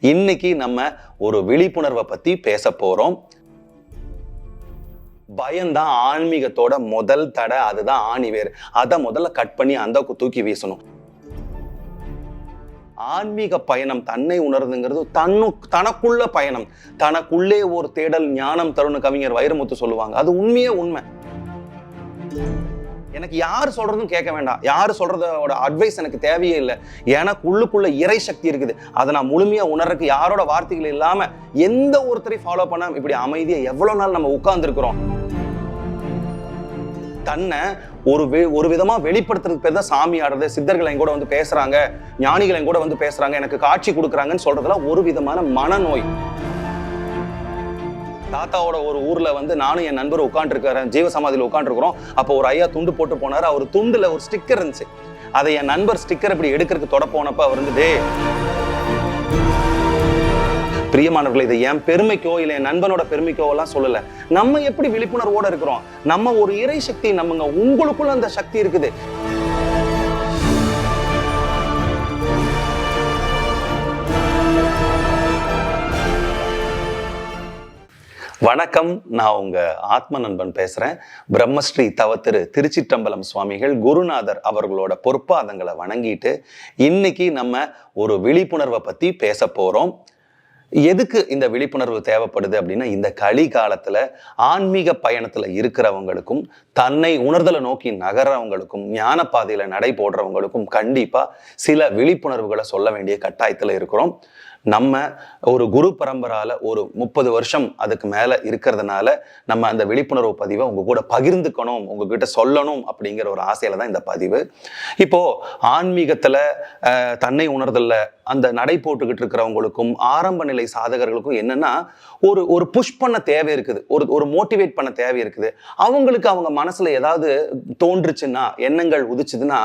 இன்னைக்கு நம்ம ஒரு விழிப்புணர்வை பத்தி பேச போறோம். பயம்தான் ஆன்மீகத்தோட முதல் தடை அதுதான் ஆணிவேர். அதை முதல்ல கட் பண்ணி அந்த தூக்கி வீசணும். ஆன்மீக பயணம் தன்னை உணர்துங்கிறது தன்னு தனக்குள்ள பயணம். தனக்குள்ளே ஒரு தேடல் ஞானம் தருண கவிஞர் வைரமுத்து சொல்லுவாங்க. அது உண்மையே உண்மை. எனக்கு யார் சொல்றதும் கேட்க வேண்டாம். யார் சொல்றதோட அட்வைஸ் எனக்கு தேவையே இல்லை. எனக்கு உள்ளுக்குள்ள இறை சக்தி இருக்குது. அதை நான் முழுமையா உணர்றதுக்கு யாரோட வார்த்தைகள் இல்லாம எந்த ஒருத்தரையும் ஃபாலோ பண்ணாம இப்படி அமைதியை எவ்வளவு நாள் நம்ம உட்கார்ந்துருக்கிறோம்? தன்னை ஒரு வி- ஒரு விதமா வெளிப்படுத்துறதுக்கு பேர் தான் சாமி ஆடுறது. சித்தர்கள் கூட வந்து பேசுறாங்க. ஞானிகள் கூட வந்து பேசுறாங்க. எனக்கு காட்சி கொடுக்குறாங்கன்னு சொல்றதெல்லாம் ஒரு விதமான மனநோய். தாத்தாவோட ஒரு ஊர்ல வந்து நானும் என் நண்பர் உட்காந்துருக்கிறேன் ஜீவ சமாதியில் உட்காந்துருக்கிறோம் அப்போ ஒரு ஐயா துண்டு போட்டு போனாரு. அவர் துண்டுல ஒரு ஸ்டிக்கர் இருந்துச்சு. அதை என் நண்பர் ஸ்டிக்கர் இப்படி எடுக்கிறதுக்கு தொட போனப்ப அவர் வந்து டே பிரியமானவர்களை இதை என் பெருமைக்கோ இல்லை என் நண்பனோட பெருமைக்கோ எல்லாம் சொல்லல. நம்ம எப்படி விழிப்புணர்வோட இருக்கிறோம்? நம்ம ஒரு இறை சக்தி நம்மங்க உங்களுக்குள்ள அந்த சக்தி இருக்குது. வணக்கம் நான் உங்க ஆத்ம நண்பன் பேசுறேன். பிரம்மஸ்ரீ தவத்திரு திருச்சிற்றம்பலம் சுவாமிகள் குருநாதர் அவர்களோட பொற்பாதங்களை வணங்கிட்டு இன்னைக்கு நம்ம ஒரு விழிப்புணர்வை பத்தி பேச போறோம். எதுக்கு இந்த விழிப்புணர்வு தேவைப்படுது அப்படின்னா இந்த களி காலத்துல ஆன்மீக பயணத்தில் இருக்கிறவங்களுக்கும் தன்னை உணர்தலை நோக்கி நகர்றவங்களுக்கும் ஞான பாதையில் நடை போடுறவங்களுக்கும் கண்டிப்பா சில விழிப்புணர்வுகளை சொல்ல வேண்டிய கட்டாயத்தில் இருக்கிறோம். நம்ம ஒரு குரு பரம்பரால ஒரு முப்பது வருஷம் அதுக்கு மேல இருக்கிறதுனால நம்ம அந்த விழிப்புணர்வு பதிவை உங்க கூட பகிர்ந்துக்கணும் உங்ககிட்ட சொல்லணும் அப்படிங்கிற ஒரு ஆசையில தான் இந்த பதிவு. இப்போ ஆன்மீகத்துல தன்னை உணர்தல்ல அந்த நடை போட்டுக்கிட்டு இருக்கிறவங்களுக்கும் ஆரம்ப நிலை சாதகர்களுக்கும் என்னன்னா ஒரு ஒரு புஷ் பண்ண தேவை இருக்குது ஒரு ஒரு மோட்டிவேட் பண்ண தேவை இருக்குது. அவங்களுக்கு அவங்க மனசுல ஏதாவது தோன்றுச்சுன்னா எண்ணங்கள் உதிச்சுதுன்னா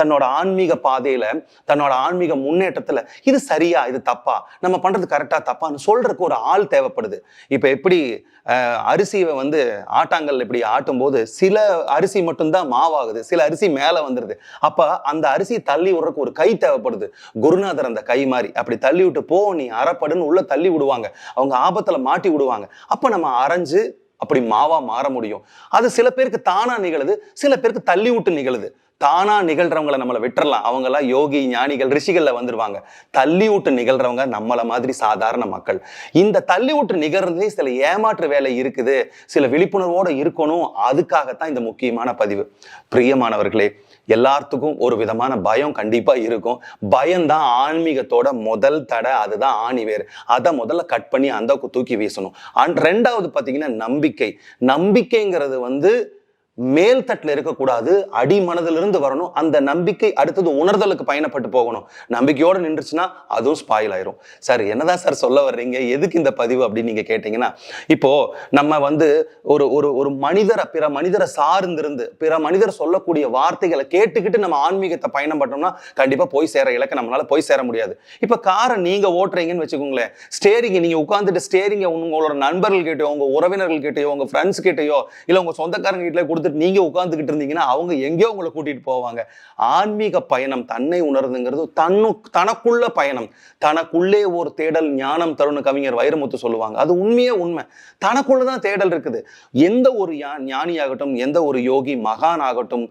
தன்னோட ஆன்மீக பாதையில தன்னோட ஆன்மீக முன்னேற்றத்துல இது சரியா இது தப்பா நம்ம பண்றது கரெக்டா தப்பான்னு சொல்றதுக்கு ஒரு ஆள் தேவைப்படுது. இப்ப எப்படி அஹ், அரிசியை வந்து ஆட்டாங்கல் இப்படி ஆட்டும் போது சில அரிசி மட்டும்தான் மாவாகுது சில அரிசி மேல வந்துடுது அப்ப அந்த அரிசி தள்ளி விடுறதுக்கு ஒரு கை தேவைப்படுது. குருநாதர் அந்த கை மாதிரி அப்படி தள்ளி விட்டு போ நீ அறப்படுன்னு உள்ள தள்ளி விடுவாங்க. அவங்க ஆபத்துல மாட்டி விடுவாங்க. அப்ப நம்ம அரைஞ்சு அப்படி மாவா மாற முடியும். அது சில பேருக்கு தானா நிகழுது சில பேருக்கு தள்ளி விட்டு நிகழுது. தானா நிகழ்றவங்களை நம்மளை விட்டுறலாம். அவங்களாம் யோகி ஞானிகள் ரிஷிகள்ல வந்துருவாங்க. தள்ளி விட்டு நிகழ்றவங்க நம்மளை மாதிரி சாதாரண மக்கள். இந்த தள்ளி விட்டு நிகழ்றதுலேயே சில ஏமாற்று வேலை இருக்குது. சில விழிப்புணர்வோட இருக்கணும். அதுக்காகத்தான் இந்த முக்கியமான பதிவு. பிரியமானவர்களே எல்லாத்துக்கும் ஒரு விதமான பயம் கண்டிப்பாக இருக்கும். பயம்தான் ஆன்மீகத்தோட முதல் தடை. அதுதான் ஆணிவேர் அதை முதல்ல கட் பண்ணி அந்த தூக்கி வீசணும். அண்ட் ரெண்டாவது பார்த்தீங்கன்னா நம்பிக்கை. நம்பிக்கைங்கிறது வந்து மேல் தட்டுல இருக்கக்கூடாது அடி மனதிலிருந்து வரணும் அந்த நம்பிக்கை அடுத்தது உணர்தலுக்கு பயணப்பட்டு போகணும். நம்பிக்கையோட நின்றுச்சுன்னா அதுவும் ஸ்பாயில் ஆயிரும். சார் என்னதான் சார் சொல்ல வர்றீங்க? எதுக்கு இந்த பதிவு அப்படின்னு நீங்க கேட்டீங்கன்னா இப்போ நம்ம வந்து ஒரு ஒரு ஒரு மனிதரை பிற மனிதரை சார்ந்திருந்து பிற மனிதர் சொல்லக்கூடிய வார்த்தைகளை கேட்டுக்கிட்டு நம்ம ஆன்மீகத்தை பயணம் பண்ணோம்னா கண்டிப்பா போய் சேர இலக்க நம்மளால போய் சேர முடியாது. இப்ப காரை நீங்க ஓட்டுறீங்கன்னு வச்சுக்கோங்களேன். ஸ்டேரிங் நீங்க உட்காந்துட்டு ஸ்டேரிங்க உங்களோட நண்பர்கள் கிட்டயோ உங்க உறவினர்கள் கிட்டயோ உங்க ஃப்ரெண்ட்ஸ் கிட்டயோ இல்ல உங்க சொந்தக்காரங்க கிட்ட கொடுத்துட்டு நீங்க உட்காந்துக்கிட்டு இருந்தீங்கன்னா அவங்க எங்கேயோ உங்களை கூட்டிட்டு போவாங்க. ஆன்மீக பயணம் தன்னை உணர்ந்துங்கிறது தன்னு தனக்குள்ள பயணம். தனக்குள்ளே ஒரு தேடல் ஞானம் தருண கவிஞர் வைரமுத்து சொல்லுவாங்க. அது உண்மையே உண்மை. தனக்குள்ளதான் தேடல் இருக்குது. எந்த ஒரு ஞானியாகட்டும் எந்த ஒரு யோகி மகான் ஆகட்டும்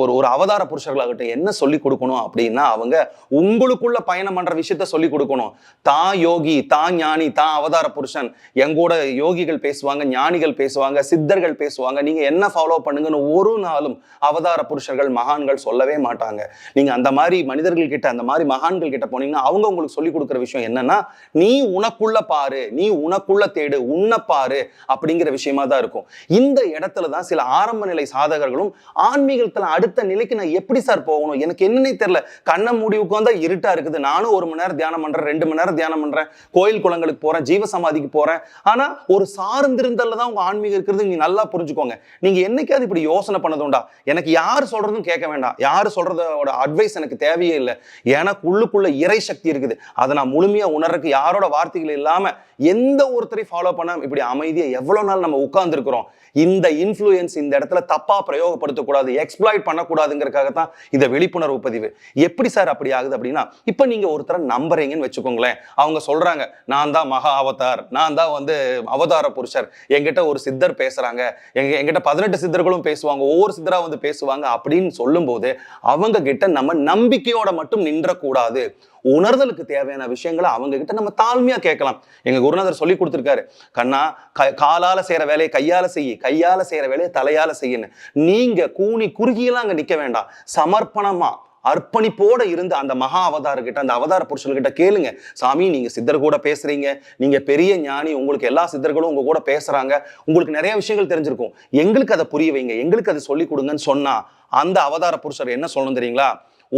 ஒரு ஒரு அவதார புருஷர்களாகட்டும் என்ன சொல்லி கொடுக்கணும் அப்படின்னா அவங்க உங்களுக்குள்ள பயணம் பண்ற விஷயத்த சொல்லி கொடுக்கணும். தான் யோகி தான் ஞானி தான் அவதார புருஷன். எங்கூட யோகிகள் பேசுவாங்க ஞானிகள் பேசுவாங்க சித்தர்கள் பேசுவாங்க. நீங்க என்ன ஃபாலோ பண்ணுங்கன்னு ஒரு நாளும் அவதார புருஷர்கள் மகான்கள் சொல்லவே மாட்டாங்க. நீங்க அந்த மாதிரி மனிதர்கள் கிட்ட அந்த மாதிரி மகான்கள் கிட்ட போனீங்கன்னா அவங்க உங்களுக்கு சொல்லி கொடுக்குற விஷயம் என்னன்னா நீ உனக்குள்ள பாரு நீ உனக்குள்ள தேடு உன்ன பாரு அப்படிங்கிற விஷயமா தான் இருக்கும். இந்த இடத்துல தான் சில ஆரம்ப நிலை சாதகர்களும் ஆன்மீகத்துல அடுத்த நிலைக்கு நான் எப்படி சார் போகணும்? எனக்கு என்னன்னே தெரியல. கண்ணை மூடி உட்காந்தா இருட்டா இருக்குது. நானும் ஒரு மணி நேரம் தியானம் பண்றேன் ரெண்டு மணி நேரம் தியானம் பண்றேன் கோயில் குளங்களுக்கு போறேன் ஜீவ சமாதிக்கு போறேன். ஆனா ஒரு சார்ந்திருந்தல்ல தான் உங்க ஆன்மீகம் இருக்கிறது. நீங்க நல்லா புரிஞ்சுக்கோங்க. நீங்க என்னைக்கு என்னைக்காவது இப்படி யோசனை பண்ணதுண்டா? எனக்கு யார் சொல்றதும் கேட்க வேண்டாம். யார் சொல்றதோட அட்வைஸ் எனக்கு தேவையே இல்லை. எனக்கு உள்ளுக்குள்ள இறை சக்தி இருக்குது. அதை நான் முழுமையா உணர்றதுக்கு யாரோட வார்த்தைகள் இல்லாம எந்த ஒருத்தரையும் ஃபாலோ பண்ணாம இப்படி அமைதியை எவ்வளவு நாள் நம்ம உட்கார்ந்துருக்கிறோம்? இந்த இன்ஃப்ளூயன்ஸ் இந்த இடத்துல தப்பா பிரயோகப்படுத்தக்கூடாது எக்ஸ்ப்ளாய்ட் பண்ணக்கூடாதுங்கிறதுக்காக தான் இந்த விழிப்புணர்வு பதிவு. எப்படி சார் அப்படி ஆகுது அப்படின்னா இப்போ நீங்க ஒருத்தரை நம்புறீங்கன்னு வச்சுக்கோங்களேன். அவங்க சொல்றாங்க நான் தான் மகா அவதார். நான் தான் வந்து அவதார புருஷர். என்கிட்ட ஒரு சித்தர் பேசுறாங்க. எங்க என்கிட்ட பதினெட்டு சித்தர்களும் பேசுவாங்க ஒவ்வொரு சித்தரா வந்து பேசுவாங்க அப்படின்னு சொல்லும்போது அவங்க கிட்ட நம்ம நம்பிக்கையோட மட்டும் நின்றக்கூடாது. உணர்தலுக்கு தேவையான விஷயங்களை அவங்க கிட்ட நம்ம தாழ்மையா கேட்கலாம். எங்க குருநாதர் சொல்லி கொடுத்துருக்காரு கண்ணா க- காலால செய்யற வேலையை கையால செய்ய கையால செய்யற வேலையை தலையால செய்யணும் நீங்க கூனி குறுகியெல்லாம் அங்க நிக்க வேண்டாம். சமர்ப்பணமா அர்ப்பணிப்போட இருந்து அந்த மகா அவதாரகிட்ட அந்த அவதார புருஷர்கிட்ட கேளுங்க. சாமி நீங்க சித்தர் கூட பேசுறீங்க. நீங்க பெரிய ஞானி உங்களுக்கு எல்லா சித்தர்களும் உங்க கூட பேசுறாங்க. உங்களுக்கு நிறைய விஷயங்கள் தெரிஞ்சிருக்கும். எங்களுக்கு அதை புரிய வைங்க. எங்களுக்கு அதை சொல்லி கொடுங்கன்னு சொன்னா அந்த அவதார புருஷர் என்ன சொல்லணும் தெரியுங்களா?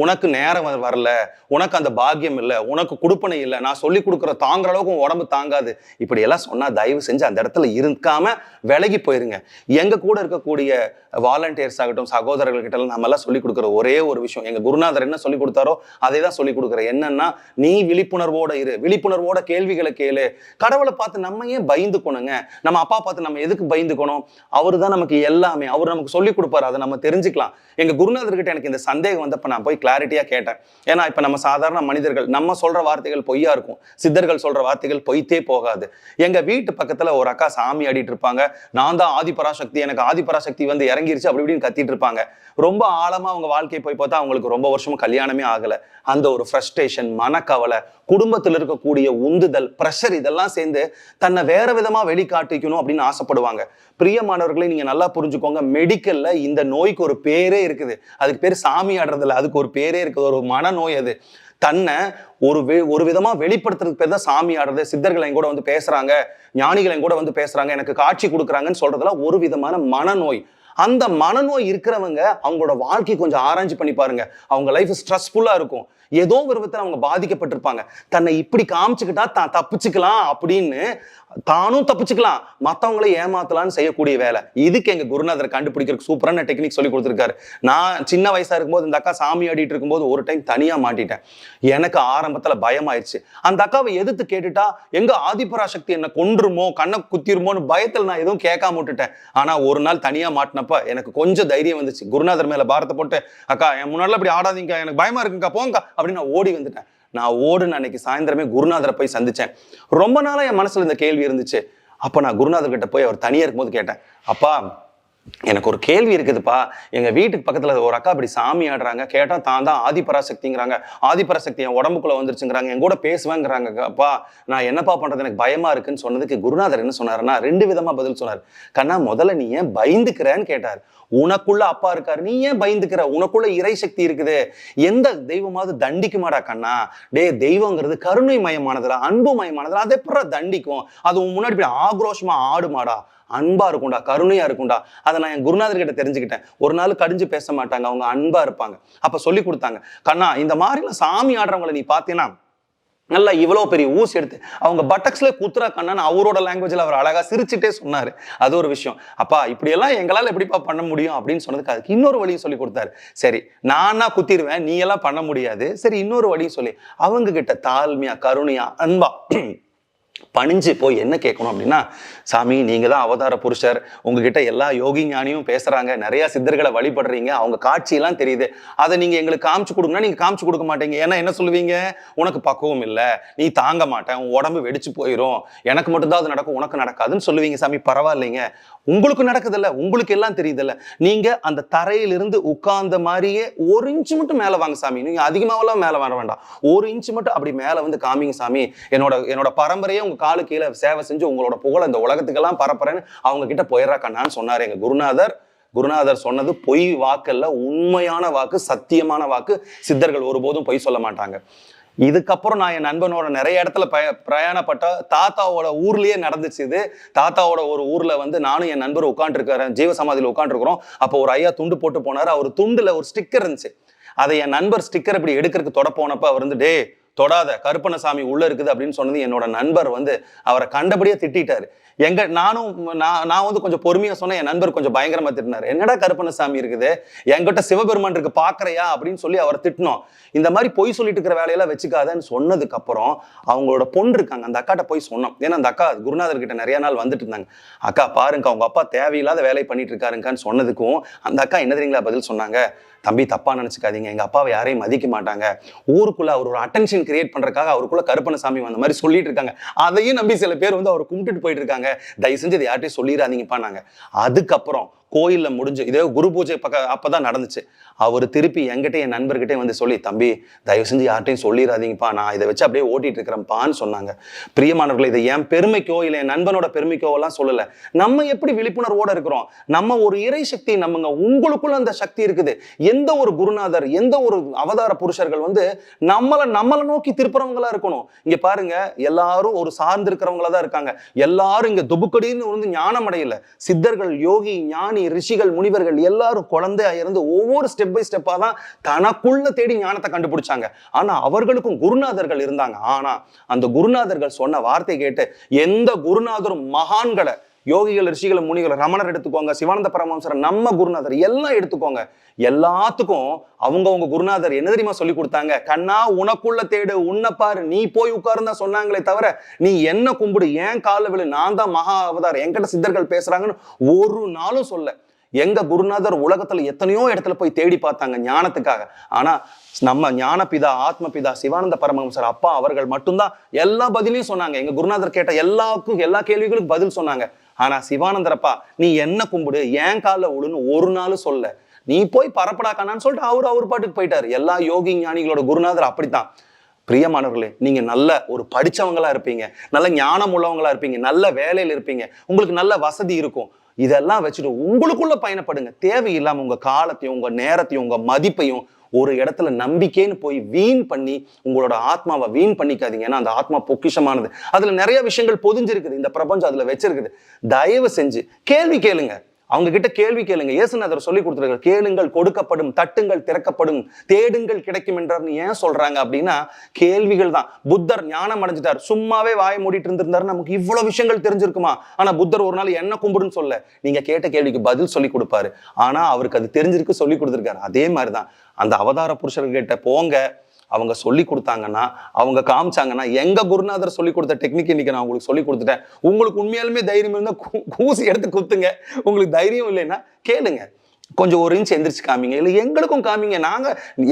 உனக்கு நேரம் வரல உனக்கு அந்த பாக்கியம் இல்லை உனக்கு கொடுப்பனை இல்லை நான் சொல்லி கொடுக்குற தாங்குற அளவுக்கு உன் உடம்பு தாங்காது. இப்படி எல்லாம் தயவு செஞ்சு அந்த இடத்துல இருக்காம விலகி போயிருங்க. எங்கள் கூட இருக்கக்கூடிய வாலண்டியர்ஸ் ஆகட்டும் சகோதரர்கள்கிட்டலாம் நம்மளாம் நம்ம எல்லாம் சொல்லி கொடுக்குற ஒரே ஒரு விஷயம் எங்கள் குருநாதர் என்ன சொல்லி கொடுத்தாரோ அதை தான் சொல்லி கொடுக்குறேன் என்னன்னா நீ விழிப்புணர்வோட இரு விழிப்புணர்வோட கேள்விகளை கேளு. கடவுளை பார்த்து நம்ம ஏன் பயந்துக்கணுங்க? நம்ம அப்பா பார்த்து நம்ம எதுக்கு பயந்துக்கணும்? அவர் தான் நமக்கு எல்லாமே அவர் நமக்கு சொல்லி கொடுப்பாரு அதை நம்ம தெரிஞ்சுக்கலாம். எங்கள் குருநாதர்கிட்ட எனக்கு இந்த சந்தேகம் வந்தப்ப நான் போய் கிளாரிட்டியா கேட்டேன். ஏன்னா இப்ப நம்ம சாதாரண மனிதர்கள் நம்ம சொல்ற வார்த்தைகள் பொய்யா இருக்கும். சித்தர்கள் சொல்ற வார்த்தைகள் பொய்த்தே போகாது. எங்க வீட்டு பக்கத்துல ஒரு அக்கா சாமி ஆடிட்டு இருப்பாங்க. நான் தான் ஆதிபராசக்தி எனக்கு ஆதிபராசக்தி வந்து இறங்கிருச்சு அப்படி இப்படின்னு கத்திட்டு இருப்பாங்க. ரொம்ப ஆழமா அவங்க வாழ்க்கையை போய் பார்த்தா அவங்களுக்கு ரொம்ப வருஷமும் கல்யாணமே ஆகல. அந்த ஒரு ஃப்ரஸ்ட்ரேஷன் மனக்கவலை குடும்பத்தில் இருக்கக்கூடிய உந்துதல் ப்ரெஷர் இதெல்லாம் சேர்ந்து தன்னை வேற விதமா வெளிக்காட்டிக்கணும் அப்படின்னு ஆசைப்படுவாங்க. பிரியமானவர்களை நீங்க நல்லா புரிஞ்சுக்கோங்க. மெடிக்கல்ல இந்த நோய்க்கு ஒரு பேரே இருக்குது. அதுக்கு பேர் சாமி ஆடுறதில்ல. அதுக்கு ஒரு பேரே இருக்குது ஒரு மனநோய் அது. தன்னை ஒரு ஒரு விதமா வெளிப்படுத்துறதுக்கு பேர் தான் சாமி ஆடுறது. சித்தர்கள் என் கூட வந்து பேசுறாங்க ஞானிகள் என் கூட வந்து பேசுறாங்க எனக்கு காட்சி கொடுக்குறாங்கன்னு சொல்றதெல்லாம் ஒரு விதமான மனநோய். அந்த மனநோய் இருக்கிறவங்க அவங்களோட வாழ்க்கை கொஞ்சம் ஆராய்ச்சி பண்ணி பாருங்க. அவங்க லைஃப் ஸ்ட்ரெஸ்ஃபுல்லா இருக்கும். ஏதோ ஒரு விதத்தில் அவங்க பாதிக்கப்பட்டிருப்பாங்க. தன்னை இப்படி காமிச்சுக்கிட்டா தான் தப்பிச்சுக்கலாம் அப்படின்னு தானும் தப்பிச்சுக்கலாம். மற்றவங்கள ஏமாத்தலாம்னு செய்யக்கூடிய வேலை. இதுக்கு எங்க குருநாதர் கண்டுபிடிக்கிறதுக்கு சூப்பரான டெக்னிக் சொல்லி கொடுத்துருக்காரு. நான் சின்ன வயசா இருக்கும்போது இந்த அக்கா சாமி ஆடிட்டு இருக்கும்போது ஒரு டைம் தனியா மாட்டிட்டேன். எனக்கு ஆரம்பத்துல பயமாயிருச்சு. அந்த அக்காவை எதிர்த்து கேட்டுட்டா எங்க ஆதிபராசக்தி என்ன கொன்றுமோ கண்ணை குத்திருமோன்னு பயத்துல நான் எதுவும் கேட்காம விட்டுட்டேன். ஆனா ஒரு நாள் தனியா மாட்டினப்ப எனக்கு கொஞ்சம் தைரியம் வந்துச்சு. குருநாதர் மேல பாரத்தை போட்டு அக்கா என் முன்னாடி அப்படி ஆடாதீங்க எனக்கு பயமா இருக்குங்கக்கா போங்கக்கா அப்படின்னு நான் ஓடி வந்துட்டேன். நான் ஓடுன்னு அன்னைக்கு சாயந்தரமே குருநாதரை போய் சந்தித்தேன் ரொம்ப நாளாக என் மனசில் இந்த கேள்வி இருந்துச்சு. அப்போ நான் குருநாதர் கிட்ட போய் அவர் தனியாக இருக்கும்போது கேட்டேன். அப்பா எனக்கு ஒரு கேள்வி இருக்குதுப்பா. எங்க வீட்டுக்கு பக்கத்துல ஒரு அக்கா இப்படி சாமி ஆடுறாங்க. கேட்டா தான் தான் ஆதிபராசக்திங்கிறாங்க. ஆதிபராசக்தி என் உடம்புக்குள்ள வந்துருச்சுங்கிறாங்க. என் கூட பேசுவேங்கிறாங்க. அப்பா நான் என்னப்பா பண்றது? எனக்கு பயமா இருக்குன்னு சொன்னதுக்கு குருநாதர் என்ன சொன்னாருன்னா ரெண்டு விதமா பதில் சொன்னார். கண்ணா முதல்ல நீ ஏன் பயந்துக்கிறேன்னு கேட்டார். உனக்குள்ள அப்பா இருக்காரு. நீ ஏன் பயந்துக்கிற? உனக்குள்ள இறை சக்தி இருக்குது. எந்த தெய்வமாவது தண்டிக்குமாடா கண்ணா? டே தெய்வங்கிறது கருணை மயமானதுல அன்பு மயமானதுல அதை எப்படா தண்டிக்கும்? அது உன் முன்னாடி இப்படி ஆக்ரோஷமா ஆடுமாடா? அன்பா இருக்கும்டா கருணையா இருக்கும்டா. அதை நான் என் குருநாதர் கிட்ட தெரிஞ்சுக்கிட்டேன். ஒரு நாள் கடிஞ்சு பேச மாட்டாங்க அவங்க அன்பா இருப்பாங்க. அப்ப சொல்லி கொடுத்தாங்க கண்ணா இந்த மாதிரிலாம் சாமி ஆடுறவங்களை நீ பார்த்தீங்கன்னா நல்லா இவ்வளோ பெரிய ஊசி எடுத்து அவங்க பட்டக்ஸ்ல குத்துறா கண்ணன் அவரோட லாங்குவேஜில் அவர் அழகாக சிரிச்சுட்டே சொன்னார். அது ஒரு விஷயம். அப்பா இப்படியெல்லாம் எங்களால் எப்படிப்பா பண்ண முடியும் அப்படின்னு சொன்னதுக்கு அதுக்கு இன்னொரு வழியும் சொல்லி கொடுத்தாரு. சரி நானா குத்திடுவேன் நீ எல்லாம் பண்ண முடியாது. சரி இன்னொரு வழியும் சொல்லி. அவங்க கிட்ட தாழ்மையா கருணையா அன்பா பணிஞ்சு போய் என்ன கேட்கணும் அப்படின்னா சாமி நீங்க தான் அவதார புருஷர். உங்ககிட்ட எல்லா யோகி ஞானியும் பேசுறாங்க. நிறைய சித்தர்களை வழிபடுறீங்க. அவங்க காட்சியெல்லாம் தெரியுது. அதை நீங்க எங்களுக்கு காமிச்சு கொடுங்கன்னா நீங்க காமிச்சு கொடுக்க மாட்டீங்க. ஏன்னா என்ன சொல்லுவீங்க? உனக்கு பக்குவம் இல்லை. நீ தாங்க மாட்டேன். உன் உடம்பு வெடிச்சு போயிடும் எனக்கு மட்டும்தான் அது நடக்கும். உனக்கு நடக்காதுன்னு சொல்லுவீங்க சாமி. பரவாயில்லைங்க. உங்களுக்கு நடக்குதில்ல. உங்களுக்கு எல்லாம் தெரியுதுல்ல. நீங்க அந்த தரையிலிருந்து உட்கார்ந்த மாதிரியே ஒரு இன்ச்சு மட்டும் மேல வாங்க சாமி. நீங்க அதிகமாகலாம் மேலே வர வேண்டாம். ஒரு இன்ச்சு மட்டும் அப்படி மேல வந்து காமிங்க சாமி. என்னோட என்னோட பரம்பரையே அவங்க காலு கீழே சேவை செஞ்சு உங்களோட புகழ இந்த உலகத்துக்கெல்லாம் பரப்புறேன்னு அவங்க கிட்ட போயிடுறா கண்ணான்னு சொன்னார் எங்க குருநாதர் குருநாதர் சொன்னது பொய் வாக்கல்ல உண்மையான வாக்கு சத்தியமான வாக்கு சித்தர்கள் ஒருபோதும் பொய் சொல்ல மாட்டாங்க. இதுக்கப்புறம் நான் என் நண்பனோட நிறைய இடத்துல பய பிரயாணப்பட்ட தாத்தாவோட ஊர்லயே நடந்துச்சு இது. தாத்தாவோட ஒரு ஊர்ல வந்து நானும் என் நண்பர் உட்காந்துருக்கிறேன் ஜீவ சமாதியில் அப்போ ஒரு ஐயா துண்டு போட்டு போனாரு. அவர் துண்டுல ஒரு ஸ்டிக்கர் இருந்துச்சு. அதை என் நண்பர் ஸ்டிக்கர் இப்படி எடுக்கிறதுக்கு தொட போனப்ப அவர் வந்து டே தொடாத கருப்பணசாமி உள்ள இருக்குது அப்படின்னு சொன்னது என்னோட நண்பர் வந்து அவரை கண்டபடியே திட்டிட்டாரு. எங்க நானும் நான் நான் வந்து கொஞ்சம் பொறுமையா சொன்னேன் என் நண்பர் கொஞ்சம் பயங்கரமா திட்டினார். என்னடா கருப்பணசாமி இருக்குது? என்கிட்ட சிவபெருமான் இருக்கு பாக்குறையா? அப்படின்னு சொல்லி அவரை திட்டினோம். இந்த மாதிரி பொய் சொல்லிட்டு இருக்கிற வேலையெல்லாம் வச்சுக்காதன்னு சொன்னதுக்கு அப்புறம் அவங்களோட பொண்ணு இருக்காங்க. அந்த அக்காட்ட போய் சொன்னோம். ஏன்னா அந்த அக்கா குருநாதர் கிட்ட நிறைய நாள் வந்துட்டு இருந்தாங்க. அக்கா பாருங்க அவங்க அப்பா தேவையில்லாத வேலை பண்ணிட்டு இருக்காருங்கன்னு சொன்னதுக்கும் அந்த அக்கா என்ன தெரியுங்களா பதில் சொன்னாங்க? தம்பி தப்பா நினச்சிக்காதீங்க. எங்கள் அப்பாவை யாரையும் மதிக்க மாட்டாங்க. ஊருக்குள்ளே அவர் ஒரு அட்டென்ஷன் கிரியேட் அவருக்குள்ளே அவருக்குள்ள கருப்பணசாமி வந்த மாதிரி சொல்லிட்டு இருக்காங்க. அதையும் நம்பி சில பேர் வந்து அவர் கும்பிட்டுட்டு போயிட்டு இருக்காங்க. தயவு செஞ்சு இதை யார்ட்டையும் சொல்லிடாதீங்கப்பா நாங்கள் அதுக்கப்புறம் கோயிலில் முடிஞ்சு இதே குரு பூஜை பக்க அப்பதான் நடந்துச்சு. அவர் திருப்பி என்கிட்ட என் நண்பர்கிட்டே வந்து சொல்லி தம்பி தயவு செஞ்சு யார்ட்டையும் சொல்லிடாதீங்கப்பா நான் இதை வச்சு அப்படியே ஓட்டிட்டு இருக்கிறேன்ப்பான்னு சொன்னாங்க. பிரியமானவர்களை இதை என் பெருமைக்கோ இல்லை என் நண்பனோட பெருமைக்கோ எல்லாம் நம்ம எப்படி விழிப்புணர்வோடு இருக்கிறோம்? நம்ம ஒரு இறை சக்தி நம்மங்க உங்களுக்குள்ள அந்த சக்தி இருக்குது. எந்த ஒரு குருநாதர் எந்த ஒரு அவதார புருஷர்கள் வந்து நம்மளை நம்மளை நோக்கி திருப்புறவங்களா இருக்கணும். இங்க பாருங்க எல்லாரும் ஒரு சார்ந்து இருக்கிறவங்களா தான் இருக்காங்க. எல்லாரும் இங்க துபுக்கடின்னு வந்து ஞானம் அடையல சித்தர்கள் யோகி ஞானி ரிஷிகள் முனிவர்கள் எல்லாரும் குழந்தையா இருந்து ஒவ்வொரு ஸ்டெப் பை ஸ்டெப்பாக தான் தனக்குள்ள தேடி ஞானத்தை கண்டுபிடிச்சாங்க. ஆனா அவர்களுக்கும் குருநாதர்கள் இருந்தாங்க. ஆனா அந்த குருநாதர்கள் சொன்ன வார்த்தை கேட்டு எந்த குருநாதரும் மகான்களை யோகிகள் ரிஷிகள் முனிகள் ரமணர் எடுத்துக்கோங்க சிவானந்த பரமஹம்சர் நம்ம குருநாதர் எல்லாம் எடுத்துக்கோங்க. எல்லாத்துக்கும் அவங்கவுங்க குருநாதர் என்ன தெரியுமா சொல்லி கொடுத்தாங்க? கண்ணா உனக்குள்ள தேடு உன்னை பாரு. நீ போய் உட்காருந்தா சொன்னாங்களே தவிர நீ என்ன கும்பிடு? ஏன் கால விழு? நான் தான் மகா அவதார் என்கிட்ட சித்தர்கள் பேசுறாங்கன்னு ஒரு நாளும் சொல்ல. எங்க குருநாதர் உலகத்துல எத்தனையோ இடத்துல போய் தேடி பார்த்தாங்க ஞானத்துக்காக. ஆனா நம்ம ஞானபிதா ஆத்மபிதா சிவானந்த பரமஹம்சர் அப்பா அவர்கள் மட்டும்தான் எல்லா பதிலையும் சொன்னாங்க. எங்க குருநாதர் கேட்ட எல்லாருக்கும் எல்லா கேள்விகளுக்கும் பதில் சொன்னாங்க. ஆனா சிவானந்தரப்பா நீ என்ன கும்பிடு? ஏன் காலில் விழுன்னு ஒரு நாள் சொல்ல. நீ போய் பரப்படாக்கானான்னு சொல்லிட்டு அவர் அவர் பாட்டுக்கு போயிட்டாரு. எல்லா யோகி ஞானிகளோட குருநாதர் அப்படித்தான். பிரியமானவர்களே நீங்க நல்ல ஒரு படிச்சவங்களா இருப்பீங்க. நல்ல ஞானம் உள்ளவங்களா இருப்பீங்க. நல்ல வேலையில இருப்பீங்க. உங்களுக்கு நல்ல வசதி இருக்கும். இதெல்லாம் வச்சுட்டு உங்களுக்குள்ள பயணப்படுங்க. தேவையில்லாம உங்க காலத்தையும் உங்க நேரத்தையும் உங்க மதிப்பையும் ஒரு இடத்துல நம்பிக்கைன்னு போய் வீண் பண்ணி உங்களோட ஆத்மாவை வீண் பண்ணிக்காதீங்க. ஏன்னா அந்த ஆத்மா பொக்கிஷமானது. அதுல நிறைய விஷயங்கள் பொதிஞ்சிருக்குது. இந்த பிரபஞ்சம் அதுல வச்சிருக்குது. தயவு செஞ்சு கேள்வி கேளுங்க. அவங்க கிட்ட கேள்வி கேளுங்க. இயேசுநாதர் சொல்லி கொடுத்துருக்காரு கேளுங்கள் கொடுக்கப்படும் தட்டுங்கள் திறக்கப்படும் தேடுங்கள் கிடைக்கும் என்றார்னு ஏன் சொல்றாங்க அப்படின்னா கேள்விகள் தான். புத்தர் ஞானம் அடைஞ்சிட்டார். சும்மாவே வாயை மூடிட்டு இருந்திருந்தாரு நமக்கு இவ்வளவு விஷயங்கள் தெரிஞ்சிருக்குமா? ஆனா புத்தர் ஒரு நாள் என்ன கும்பிடுன்னு சொல்ல நீங்க கேட்ட கேள்விக்கு பதில் சொல்லி கொடுப்பாரு. ஆனா அவருக்கு அது தெரிஞ்சிருக்கு சொல்லி கொடுத்துருக்காரு. அதே மாதிரிதான். அந்த அவதார புருஷர்கிட்ட போங்க அவங்க சொல்லி கொடுத்தாங்கன்னா அவங்க காமிச்சாங்கன்னா எங்க குருநாதர் சொல்லி கொடுத்த டெக்னிக் இன்னைக்கு நான் உங்களுக்கு சொல்லி கொடுத்துட்டேன். உங்களுக்கு உண்மையாலுமே தைரியம் இருந்தால் கூசி எடுத்து குத்துங்க. உங்களுக்கு தைரியம் இல்லைன்னா கேளுங்க. கொஞ்சம் ஒரு இன்ச் எந்திரிச்சு காமிங்க. இல்லை எங்களுக்கும் காமிங்க. நாங்க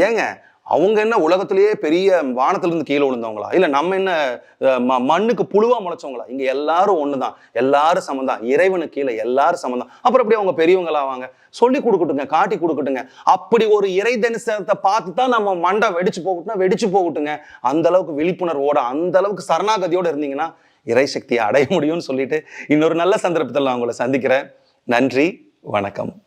ஏங்க அவங்க என்ன உலகத்திலேயே பெரிய வானத்திலிருந்து கீழே விழுந்தவங்களா? இல்லை நம்ம என்ன ம- மண்ணுக்கு புழுவா முளைச்சவங்களா? இங்கே எல்லாரும் ஒன்று தான் எல்லாரும் சமந்தான். இறைவனுக்கு கீழே எல்லாரும் சமந்தான். அப்புறம் அப்படியே அவங்க பெரியவங்களாவாங்க? சொல்லி கொடுக்கட்டுங்க காட்டி கொடுக்கட்டுங்க. அப்படி ஒரு இறை தரிசனத்தை பார்த்து தான் நம்ம மண்டை வெடிச்சு போகட்டும்னா வெடிச்சு போகட்டுங்க. அந்த அளவுக்கு விழிப்புணர்வோட அந்த அளவுக்கு சரணாகதியோடு இருந்தீங்கன்னா இறை சக்தியை அடைய முடியும்னு சொல்லிட்டு இன்னொரு நல்ல சந்தர்ப்பத்தில் நான் உங்களை சந்திக்கிறேன். நன்றி வணக்கம்.